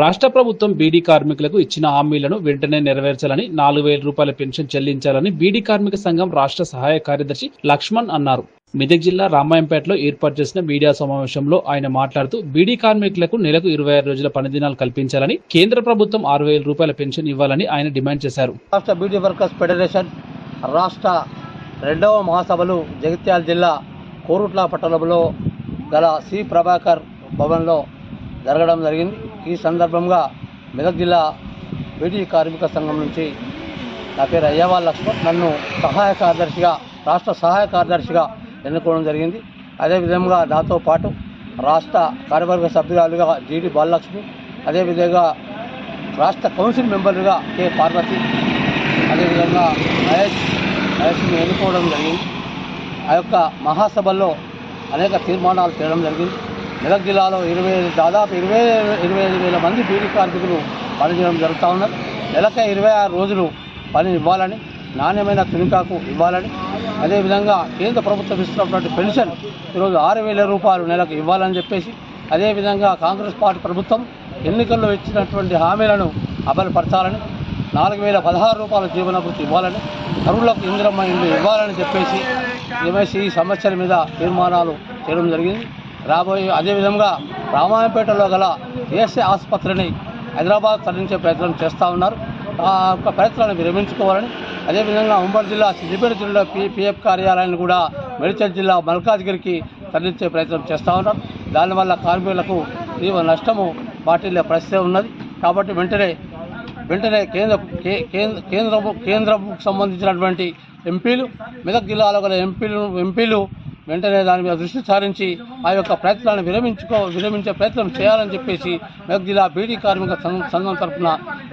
రాష్ట్ర ప్రభుత్వం బీడీ కార్మికులకు ఇచ్చిన హామీలను వెంటనే నెరవేర్చాలని నాలుగు వేల రూపాయల పెన్షన్ చెల్లించాలని బీడీ కార్మిక సంఘం రాష్ట్ర సహాయ కార్యదర్శి లక్ష్మణ్ అన్నారు. మెదక్ జిల్లా రామాయంపేటలో ఏర్పాటు చేసిన మీడియా సమావేశంలో ఆయన మాట్లాడుతూ బీడీ కార్మికులకు నెలకు ఇరవై ఆరు రోజుల పనిదినాలు కల్పించాలని కేంద్ర ప్రభుత్వం ఆరు వేల రూపాయల పెన్షన్ ఇవ్వాలని ఆయన డిమాండ్ చేశారు. రాష్ట్ర బీడీ వర్కర్స్ ఫెడరేషన్ రాష్ట్ర రెండవ మహాసభలు జగిత్యాల జిల్లా కోరుట్ల పట్టణంలో గల సి ప్రభాకర్ భవన్లో జరగడం జరిగింది. ఈ సందర్భంగా మెదక్ జిల్లా బీటీ కార్మిక సంఘం నుంచి నా పేరు అయ్యవాళ్ళ లక్ష్మణ్. నన్ను సహాయ కార్యదర్శిగా రాష్ట్ర సహాయ కార్యదర్శిగా ఎన్నుకోవడం జరిగింది. అదేవిధంగా నాతో పాటు రాష్ట్ర కార్యవర్గ సభ్యురాలుగా జీడి బాలలక్ష్మి అదేవిధంగా రాష్ట్ర కౌన్సిల్ మెంబర్లుగా కె. పార్వతి అదేవిధంగా మహేష్ మహేష్ని ఎన్నుకోవడం జరిగింది. ఆ యొక్క మహాసభల్లో అనేక తీర్మానాలు చేయడం జరిగింది. మెదక్ జిల్లాలో ఇరవై దాదాపు ఇరవై ఇరవై ఐదు వేల మంది బీడీ కార్మికులు పనిచేయడం జరుగుతూ ఉన్నారు నెలకే ఇరవై ఆరు రోజులు పని ఇవ్వాలని నాణ్యమైన తునికాకు ఇవ్వాలని అదేవిధంగా కేంద్ర ప్రభుత్వం ఇస్తున్నటువంటి పెన్షన్ ఈరోజు ఆరు వేల రూపాయలు నెలకు ఇవ్వాలని చెప్పేసి అదేవిధంగా కాంగ్రెస్ పార్టీ ప్రభుత్వం ఎన్నికల్లో ఇచ్చినటువంటి హామీలను అమలుపరచాలని నాలుగు వేల పదహారు రూపాయల జీవనభృతి ఇవ్వాలని తరువులకు ఇందిరమ్మ ఇల్లు ఇవ్వాలని చెప్పేసి ఏమేసి ఈ సమస్యల మీద తీర్మానాలు చేయడం జరిగింది. రాబోయే అదేవిధంగా రామాయపేటలో గల ఏసీ ఆసుపత్రిని హైదరాబాద్ తరలించే ప్రయత్నం చేస్తూ ఉన్నారు. ఆ యొక్క ప్రయత్నాలను విరమించుకోవాలని అదేవిధంగా ఉమ్మడి జిల్లా సిద్దిపేట జిల్లా పి పిఎఫ్ కార్యాలయాన్ని కూడా మెడిచల్ జిల్లా మల్కాజ్గిరికి తరలించే ప్రయత్నం చేస్తూ ఉన్నారు. దానివల్ల కార్మికులకు తీవ్ర నష్టము వాటిల్లే పరిస్థితి ఉన్నది. కాబట్టి వెంటనే వెంటనే కేంద్ర కేంద్ర కేంద్ర సంబంధించినటువంటి ఎంపీలు మెదక్ జిల్లాలో గల ఎంపీలు ఎంపీలు వెంటనే దాని మీద దృష్టి సారించి ఆ యొక్క ప్రయత్నాలను విరమించుకో విరమించే ప్రయత్నం చేయాలని చెప్పేసి మెదక్ జిల్లా బీడీ కార్మిక సంఘం సంఘం తరఫున